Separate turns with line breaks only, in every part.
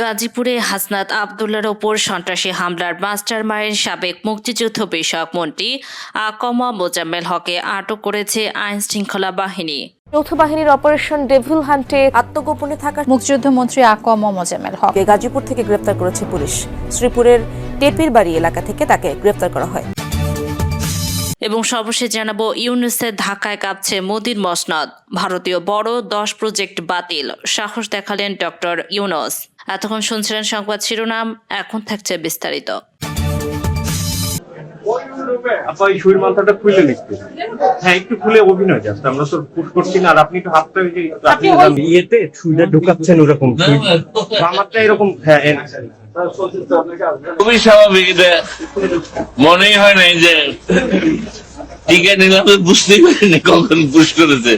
গাজীপুরে হাসনাত আবদুল্লার ওপর সন্ত্রাসী হামলার মাস্টার মাইন্ড সাবেক মুক্তিযুদ্ধ বিষয়ক মন্ত্রী আকমা মোজাম্মেল হকে আটক করেছে আইন শৃঙ্খলা বাহিনী।
যৌথ বাহিনীর অপারেশন ডেভিল হান্টে আত্মগোপনে থাকা
মুক্তিযুদ্ধ মন্ত্রী আকম মোজাম্মেল হক
গাজীপুর থেকে গ্রেপ্তার করেছে পুলিশ। শ্রীপুরের টেপির বাড়ি এলাকা থেকে তাকে গ্রেপ্তার করা হয়।
এবং সর্বশেষ জানাব ইউনুসের ধাক্কায় কাঁপছে মোদির মসনদ। ভারতীয় বড় দশ প্রজেক্ট বাতিল সাহস দেখালেন ডক্টর ইউনুস। এতক্ষণ শুনছিলেন সংবাদ শিরোনাম এখন থাকছে বিস্তারিত।
আপা এই শরীর মাথাটা খুলে লিখতে হ্যাঁ একটু খুলে অভিনয় জাস্ট আমরা তো পুশ করছি না আর আপনি একটু হাতটা ওই যে ইয়েতে ছুঁইটা ঢুকাচ্ছেন ওরকম ছুঁই। বামারটা এরকম হ্যাঁ
খুবই স্বাভাবিক এটা মনেই হয় নাই যে টিকে নিলাম বুঝতেই পারিনি কখন পুশ করেছে।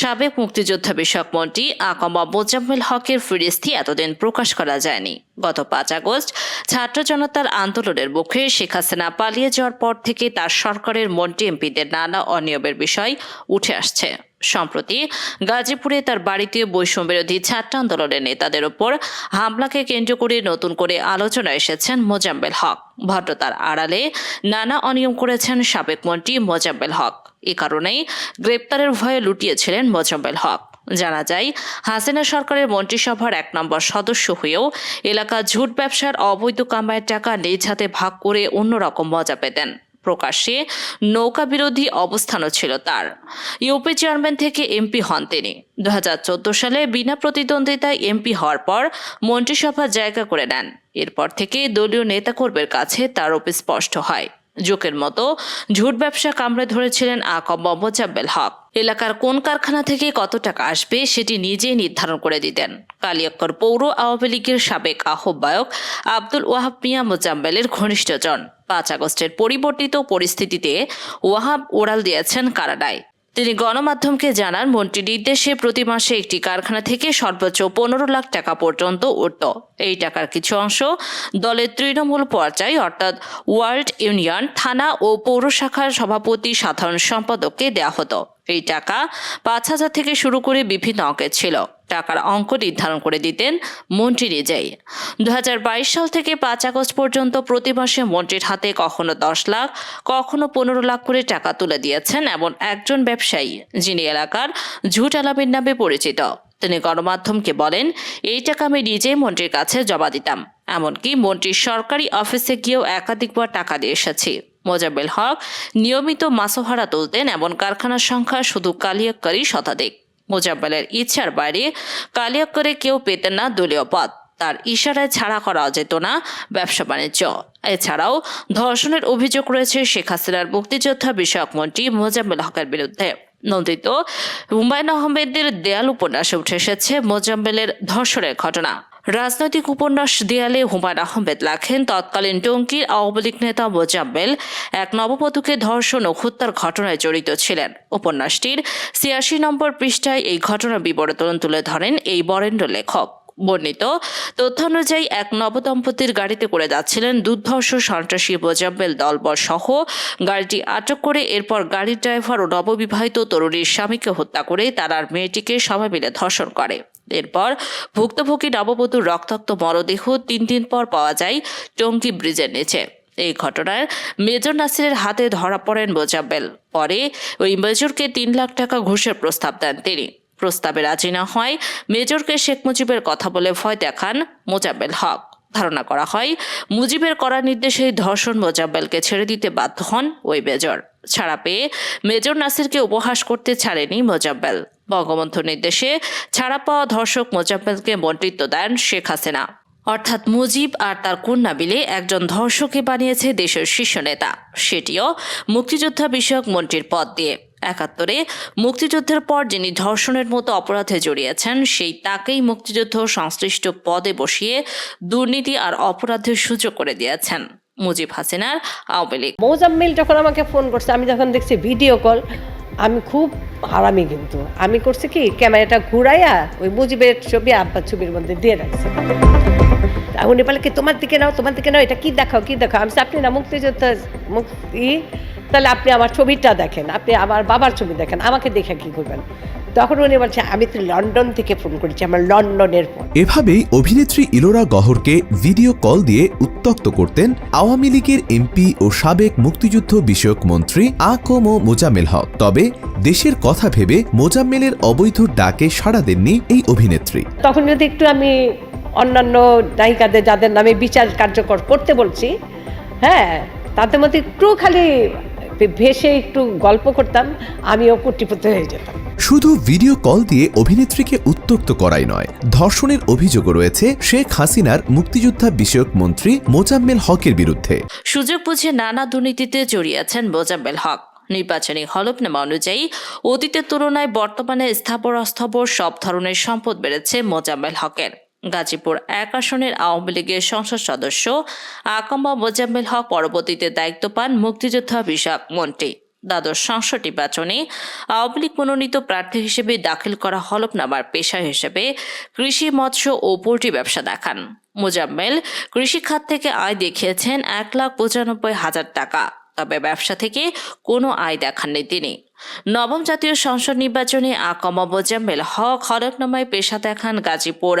সাবেক মুক্তিযোদ্ধা বিষয়ক মন্ত্রী আকমা মোজাম্মেল হকের ফিরিস্তি এতদিন প্রকাশ করা যায়নি। গত পাঁচ আগস্ট ছাত্র জনতার আন্দোলনের মুখে শেখ হাসিনা পালিয়ে যাওয়ার পর থেকে তার সরকারের মন্ত্রী এমপিদের নানা অনিয়মের বিষয় উঠে আসছে। সম্প্রতি গাজীপুরে তার বাড়িতে বৈষম্য বিরোধী ছাত্র আন্দোলনের নেতাদের ওপর হামলাকে কেন্দ্র করে নতুন করে আলোচনা এসেছেন মোজাম্মেল হক। ভদ্রতার আড়ালে নানা অনিয়ম করেছেন সাবেক মন্ত্রী মোজাম্মেল হক। এ কারণেই গ্রেপ্তারের ভয়ে লুটিয়েছিলেন মোজাম্মেল হক। জানা যায়, হাসিনা সরকারের মন্ত্রিসভার এক নম্বর সদস্য হয়েও এলাকা ঝুট ব্যবসার অবৈধ কামায়ের টাকা নিজ হাতে ভাগ করে অন্যরকম মজা পেতেন। প্রকাশ্যে নৌকা বিরোধী অবস্থানও ছিল তার। ইউপি চেয়ারম্যান থেকে এমপি হন তিনি। দু হাজার চোদ্দ সালে বিনা প্রতিদ্বন্দ্বিতায় এমপি হওয়ার পর মন্ত্রিসভা জায়গা করে নেন। এরপর থেকে দলীয় নেতাকর্মীর কাছে তার স্পষ্ট হয়। জোকের মতো ঝুট ব্যবসা কামড়ে ধরেছিলেন আকব মোজাব্বেল হক। এলাকার কোন কারখানা থেকে কত টাকা আসবে সেটি নিজেই নির্ধারণ করে দিতেন। কালিয়াক্কর পৌর আওয়ামী লীগের সাবেক আহ্বায়ক আব্দুল ওয়াহাব মিয়া মোজাম্বেলের ঘনিষ্ঠজন। পাঁচ আগস্টের পরিবর্তিত পরিস্থিতিতে ওয়াহাব ওড়াল দিয়েছেন কারাডায় তিনি গণমাধ্যমকে জানান, মন্ত্রী নির্দেশে প্রতি মাসে একটি কারখানা থেকে সর্বোচ্চ পনেরো লাখ টাকা পর্যন্ত উঠত এই টাকার কিছু অংশ দলের তৃণমূল পর্যায়ে, অর্থাৎ ওয়ার্ল্ড ইউনিয়ন, থানা ও পৌর শাখার সভাপতি সাধারণ সম্পাদককে দেওয়া হতো। এই টাকা পাঁচ হাজার থেকে শুরু করে বিভিন্ন অঙ্কের ছিল। টাকার অঙ্ক নির্ধারণ করে দিতেন মন্ত্রী নিজেই। দু হাজার বাইশ সাল থেকে পাঁচ আগস্ট পর্যন্ত প্রতি মাসে মন্ত্রীর হাতে কখনো দশ লাখ, কখনো পনেরো লাখ করে টাকা তুলে দিয়েছেন এমন একজন ব্যবসায়ী, যিনি এলাকার ঝুট আলামের নামে পরিচিত। তিনি গণমাধ্যমকে বলেন, এই টাকা আমি নিজেই মন্ত্রীর কাছে জমা দিতাম। এমনকি মন্ত্রীর সরকারি অফিসে গিয়েও একাধিকবার টাকা দিয়ে এসেছি। মোজাম্মেল হক নিয়মিত মাসোহারা তুলতেন এমন কারখানার সংখ্যা শুধু কালিয়াক্কারই শতাধিক। মোজাম্মেলের ইচ্ছার বাইরে কালিয়াকরে কেউ পেতেন না দলীয় পদ। তার ইশারায় ছাড়া করা যেত না ব্যবসা বাণিজ্য। এছাড়াও ধর্ষণের অভিযোগ রয়েছে শেখ হাসিনার মুক্তিযোদ্ধা বিষয়ক মন্ত্রী মোজাম্মেল হকের বিরুদ্ধে। নন্দিত হুমায়ুন আহমেদের দেয়াল উপন্যাসে উঠে এসেছে মোজাম্মেলের ধর্ষণের ঘটনা। রাজনৈতিক উপন্যাস দেয়ালে হুমায়ুন আহমেদ লেখেন, তৎকালীন টঙ্কির আওয়ামী লীগ নেতা মোজাম্মেল এক নববধূকে ধর্ষণ ও হত্যার ঘটনায় জড়িত ছিলেন। উপন্যাসটির ছিয়াশি নম্বর পৃষ্ঠায় এই ঘটনার বিবরণ তুলে ধরেন এই বরেণ্য লেখক। বর্ণিত তথ্য অনুযায়ী এক নবদম্পতির গাড়িতে করে যাচ্ছিলেন দুর্ধর্ষ সন্ত্রাসী মোজাম্মেল দলবল সহ। গাড়িটি আটক করে এরপর গাড়ির ড্রাইভার ও নববিবাহিত তরুণীর স্বামীকে হত্যা করে তার আর মেয়েটিকে সবাই মিলে ধর্ষণ করে। এরপর ভুক্তভোগী নববধূর রক্তাক্ত মরদেহ তিন দিন পর পাওয়া যায় টঙ্গী ব্রিজের নিচে। এই ঘটনায় মেজর নাসিরের হাতে ধরা পড়েন মোজাব্বেল পরে ওই মেজরকে তিন লাখ টাকা ঘুষের প্রস্তাব দেন তিনি। প্রস্তাবে রাজি না হয় মেজরকে শেখ মুজিবের কথা বলে ভয় দেখান মোজাব্বেল হক। ধারণা করা হয়, মুজিবের করা নির্দেশে ধর্ষণ মোজাব্বেলকে ছেড়ে দিতে বাধ্য হন ওই মেজর। ছাড়া পেয়ে মেজর নাসিরকে উপহাস করতে ছাড়েনি মোজাব্বেল বঙ্গবন্ধুর নির্দেশে ছাড়া পাওয়া ধর্ষক মোজাব্বেলকে মন্ত্রিত্ব দেন শেখ হাসিনা। অর্থাৎ মুজিব আর তার কন্যা মিলে একজন ধর্ষকে বানিয়েছে দেশের শীর্ষ নেতা। সেটিও মুক্তিযোদ্ধা বিষয়ক মন্ত্রীর পদ দিয়ে। একাত্তরে মুক্তিযুদ্ধের পর যিনি ধর্ষণের মতো অপরাধে জড়িয়েছেন, সেই তাকেই মুক্তিযুদ্ধ সংশ্লিষ্ট পদে বসিয়ে দুর্নীতি আর অপরাধের সুযোগ করে দিয়েছেন মুজিব হাসিনার আওয়ামী লীগ।
মোজাম্মেল যখন আমাকে ফোন করছে, আমি যখন দেখছি ভিডিও কল আমি খুব হারামি কিন্তু। আমি করছি কি, ক্যামেরাটা ঘুরাইয়া ওই মুজিবের ছবি, আব্বার ছবির মধ্যে দিয়ে রাখছে। উনি বলে কি, তোমার দিকে নাও, তোমার দিকে নাও, এটা কি দেখাও কি দেখাও? আমি আপনি না মুক্তিযোদ্ধা, মুক্তি তাহলে আপনি আমার ছবিটা দেখেন আপনি আমার বাবার ছবি দেখেন আমাকে দেখে কি করবেন? তখন উনি বলছে আমি তো লন্ডন থেকে ফোন করেছি আমার লন্ডনের ফোন।
এভাবেই অভিনেত্রী ইলোরা গহরকে ভিডিও কল দিয়ে উত্তক্ত করতেন আওয়ামী লীগের এমপি ও সাবেক মুক্তিযুদ্ধ বিষয়ক মন্ত্রী আকম ও মোজাম্মেল হক। তবে দেশের কথা ভেবে মোজাম্মেলের অবৈধ ডাকে সাড়া দেননি এই অভিনেত্রী।
তখন যদি একটু আমি অন্যান্য নায়িকাদের যাদের নামে বিচার কার্যকর করতে বলছি হ্যাঁ তাদের মধ্যে একটু খালি ভেসে একটু গল্প করতাম আমিও কোটিপতি হয়ে যেতাম।
শুধু ভিডিও কল দিয়ে অভিনেত্রীকে উত্তক্ত করাই নয় ধর্ষণের অভিযোগও রয়েছে শেখ হাসিনার মুক্তিযোদ্ধা বিষয়ক মন্ত্রী মোজাম্মেল হকের বিরুদ্ধে।
সুযোগ বুঝে নানা দুর্নীতিতে জড়িয়েছেন মোজাম্মেল হক। নির্বাচনী হলফনামা অনুযায়ী অতীতের তুলনায় বর্তমানে স্থাবর অস্থাবর সব ধরনের সম্পদ বেড়েছে মোজাম্মেল হকের। গাজীপুর এক আসনের আওয়ামী লীগের সংসদ সদস্য আকাম্বা মোজাম্মেল হক পরবর্তীতে দায়িত্ব পান মুক্তিযোদ্ধা বিষয়ক মন্ত্রী। দ্বাদশ সংসদ নির্বাচনে আওয়ামী লীগ মনোনীত প্রার্থী হিসেবে দাখিল করা হলফনামার পেশা হিসেবে কৃষি, মৎস্য ও পোল্ট্রি ব্যবসা দেখান। মোজাম্মেল কৃষি খাত থেকে আয় দেখিয়েছেন এক লাখ পঁচানব্বই হাজার টাকা। তবে ব্যবসা থেকে কোনো আয় দেখাননি তিনি। নবম জাতীয় সংসদ নির্বাচনে আকমা মোজাম্মেল হক হলফনামায় পেশা দেখান গাজীপুর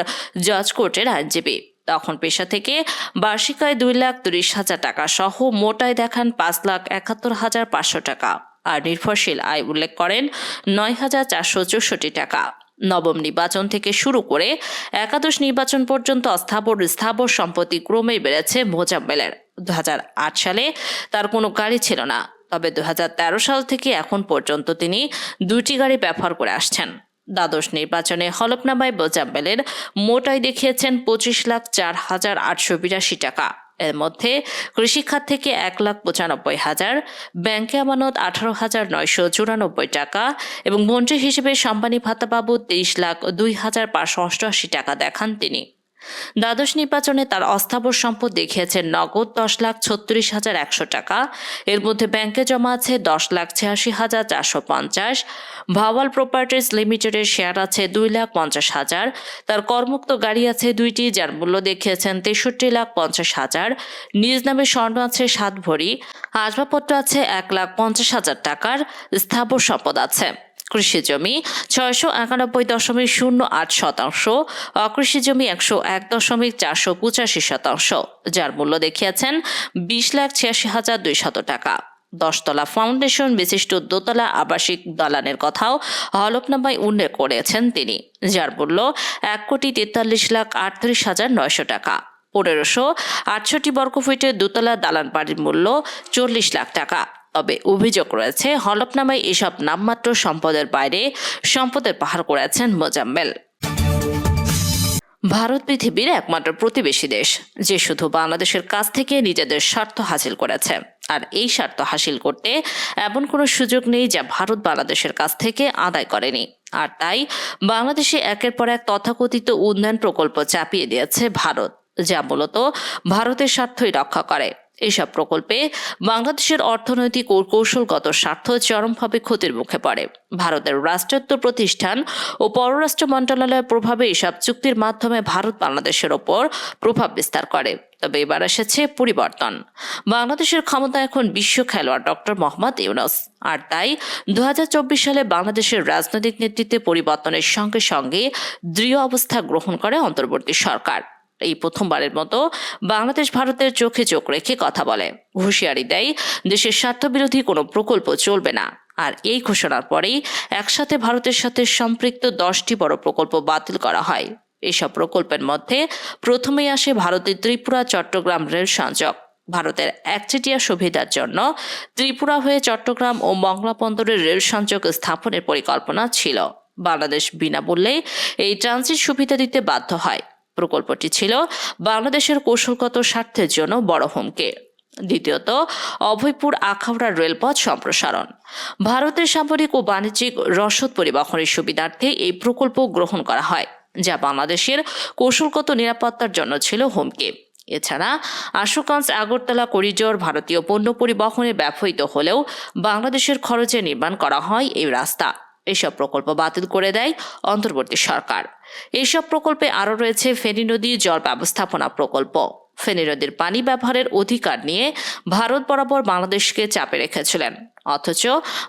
জজ কোর্টের আইনজীবী। তখন পেশা থেকে বার্ষিক আয় দুই লাখ তিরিশ হাজার টাকা সহ মোটায় দেখান পাঁচ লাখ একাত্তর হাজার পাঁচশো টাকা। আর নির্ভরশীল আয় উল্লেখ করেন নয় হাজার চারশো চৌষট্টি টাকা। নবম নির্বাচন থেকে শুরু করে একাদশ নির্বাচন পর্যন্ত অস্থাবর স্থাবর সম্পত্তি ক্রমেই বেড়েছে মোজাম্মেলের। দু হাজার আট সালে তার কোনো গাড়ি ছিল না, তবে দুহাজার তেরো সাল থেকে এখন পর্যন্ত তিনি দুটি গাড়ি ব্যবহার করে আসছেন। দ্বাদশ নির্বাচনে হলফনামায় মোজাম্মেলের মোটাই দেখিয়েছেন পঁচিশ লাখ চার হাজার আটশো বিরাশি টাকা। এর মধ্যে কৃষিখাত থেকে এক লাখ পঁচানব্বই হাজার, ব্যাংকে আমানত আঠারো হাজার নয়শো চুরানব্বই টাকা এবং মন্ত্রী হিসেবে সম্মানী ভাতা বাবদ তেইশ লাখ দুই হাজার পাঁচশো অষ্টআশি টাকা দেখান তিনি। দ্বাদশ নির্বাচনে তার অস্থাবর সম্পদ দেখিয়েছেন নগদ দশ লাখ ছত্রিশ হাজার একশো টাকা। এর মধ্যে ব্যাংকে জমা আছে দশ লাখ ছিয়াশি হাজার চারশো পঞ্চাশ। ভাওয়াল প্রপার্টিজ লিমিটেডের শেয়ার আছে দুই লাখ পঞ্চাশ হাজার। তার কর্মুক্ত গাড়ি আছে দুইটি, যার মূল্য দেখিয়েছেন তেষট্টি লাখ পঞ্চাশ হাজার। নিজ নামে স্বর্ণ আছে সাত ভরি। আসবাবপত্র আছে এক লাখ পঞ্চাশ হাজার টাকার। স্থাবর সম্পদ আছে। কৃষি জমি ছয়শো একানব্বই দশমিক শূন্য আট শতাংশ অকৃষি জমি একশো এক দশমিক চারশো পঁচাশি শতাংশ, যার মূল্য দেখিয়েছেন বিশ লাখ ছিয়াশি হাজার দুইশত টাকা। দশতলা ফাউন্ডেশন বিশিষ্ট দোতলা আবাসিক দালানের কথাও হলফনামায় উল্লেখ করেছেন তিনি, যার মূল্য এক কোটি তেতাল্লিশ লাখ আটত্রিশ হাজার নয়শো টাকা। পনেরোশো আটষট্টি বর্গফিটের দোতলা দালান বাড়ির মূল্য চল্লিশ লাখ টাকা। তবে অভিযোগ রয়েছে, হলফনামায় এসব নামমাত্র সম্পদের বাইরে সম্পদের পাহাড় করেছেন মোজাম্মেল। ভারত পৃথিবীর একমাত্র প্রতিবেশী দেশ, যে শুধু বাংলাদেশের কাছ থেকে নিজেদের স্বার্থ হাসিল করেছে। আর এই স্বার্থ হাসিল করতে এমন কোনো সুযোগ নেই যা ভারত বাংলাদেশের কাছ থেকে আদায় করেনি। আর তাই বাংলাদেশে একের পর এক তথাকথিত উন্নয়ন প্রকল্প চাপিয়ে দিয়েছে ভারত, যা মূলত ভারতের স্বার্থই রক্ষা করে। এসব প্রকল্পে বাংলাদেশের অর্থনৈতিক ও কৌশলগত স্বার্থ চরমভাবে ক্ষতির মুখে পড়ে। ভারতের রাষ্ট্রায়ত্ত প্রতিষ্ঠান ও পররাষ্ট্র মন্ত্রণালয়ের প্রভাবে এসব চুক্তির মাধ্যমে ভারত বাংলাদেশের ওপর প্রভাব বিস্তার করে। তবে এবার এসেছে পরিবর্তন। বাংলাদেশের ক্ষমতা এখন বিশ্ব খেলোয়াড় ডক্টর মোহাম্মদ ইউনুস। আর তাই দু হাজার চব্বিশ সালে বাংলাদেশের রাজনৈতিক নেতৃত্বে পরিবর্তনের সঙ্গে সঙ্গে দৃঢ় অবস্থা গ্রহণ করে অন্তর্বর্তী সরকার। এই প্রথমবারের মতো বাংলাদেশ ভারতের চোখে চোখ রেখে কথা বলে। হুঁশিয়ারি দেয়, দেশের স্বার্থবিরোধী কোনো প্রকল্প চলবে না। আর এই ঘোষণার পরেই একসাথে ভারতের সাথে সম্পৃক্ত দশটি বড় প্রকল্প বাতিল করা হয়। এসব প্রকল্পের মধ্যে প্রথমেই আসে ভারতের ত্রিপুরা, চট্টগ্রাম রেল সংযোগ। ভারতের একচেটিয়া সুবিধার জন্য ত্রিপুরা হয়ে চট্টগ্রাম ও মংলা বন্দরের রেল সংযোগ স্থাপনের পরিকল্পনা ছিল। বাংলাদেশ বিনা বিনামূল্যে এই ট্রানজিট সুবিধা দিতে বাধ্য হয়। প্রকল্পটি ছিল বাংলাদেশের কৌশলগত স্বার্থের জন্য বড় হুমকি। দ্বিতীয়ত, অভয়পুর আখাউড়া রেলপথ সম্প্রসারণ। ভারতের সামরিক ও বাণিজ্যিক রসদ পরিবহনের সুবিধার্থে এই প্রকল্প গ্রহণ করা হয়, যা বাংলাদেশের কৌশলগত নিরাপত্তার জন্য ছিল হুমকি। এছাড়া, আশুগঞ্জ, আগরতলা করিডোর ভারতীয় পণ্য পরিবহনে ব্যবহৃত হলেও বাংলাদেশের খরচে নির্মাণ করা হয় এই রাস্তা। এসব প্রকল্প বাতিল করে দেয় অন্তর্বর্তী সরকার। এইসব প্রকল্পে আরও রয়েছে ফেনী নদী জল ব্যবস্থাপনা প্রকল্প। ফেনী নদীর পানি ব্যবহারের অধিকার নিয়ে ভারত বরাবর বাংলাদেশকে চাপে রেখেছিলেন। অথচ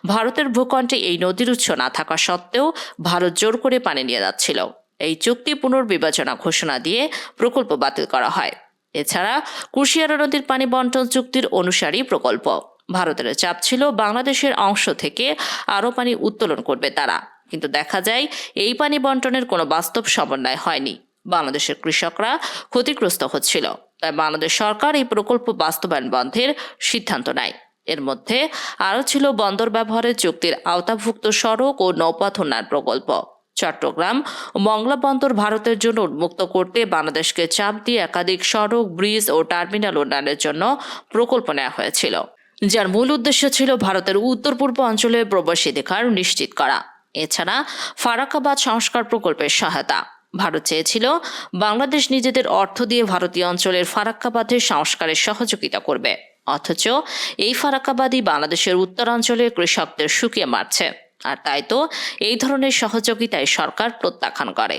ভারতের ভূখণ্ডে এই নদীর উৎস না থাকা সত্ত্বেও ভারত জোর করে পানি নিয়ে যাচ্ছিল। এই চুক্তি পুনর্বিবেচনা ঘোষণা দিয়ে প্রকল্প বাতিল করা হয়। এছাড়া কুশিয়ারা নদীর পানি বন্টন চুক্তির অনুসারী প্রকল্প। ভারতের চাপ ছিল বাংলাদেশের অংশ থেকে আরও পানি উত্তোলন করবে তারা। কিন্তু দেখা যায়, এই পানি বন্টনের কোনো বাস্তব সমন্বয় হয়নি। বাংলাদেশের কৃষকরা ক্ষতিগ্রস্ত হচ্ছিল। তাই বাংলাদেশ সরকার এই প্রকল্প বাস্তবায়ন বন্ধের সিদ্ধান্ত নেয়। এর মধ্যে আরও ছিল বন্দর ব্যবহারের চুক্তির আওতাভুক্ত সড়ক ও নৌপথ উন্নয়ন প্রকল্প। চট্টগ্রাম মংলা বন্দর ভারতের জন্য উন্মুক্ত করতে বাংলাদেশকে চাপ দিয়ে একাধিক সড়ক, ব্রিজ ও টার্মিনাল উন্নয়নের জন্য প্রকল্প নেওয়া হয়েছিল। যার মূল উদ্দেশ্য ছিল ভারতের উত্তর পূর্ব অঞ্চলে প্রবেশাধিকার নিশ্চিত করা। এছাড়া ফারাকাবাদ সংস্কার প্রকল্পের সহায়তা। ভারত চেয়েছিল বাংলাদেশ নিজেদের অর্থ দিয়ে ভারতীয় অঞ্চলের ফারাক্কাবাদের সংস্কারের সহযোগিতা করবে। অথচ এই ফারাক্কাবাদই বাংলাদেশের উত্তরাঞ্চলের কৃষকদের শুকিয়ে মারছে। আর তাই তো এই ধরনের সহযোগিতায় সরকার প্রত্যাখ্যান করে।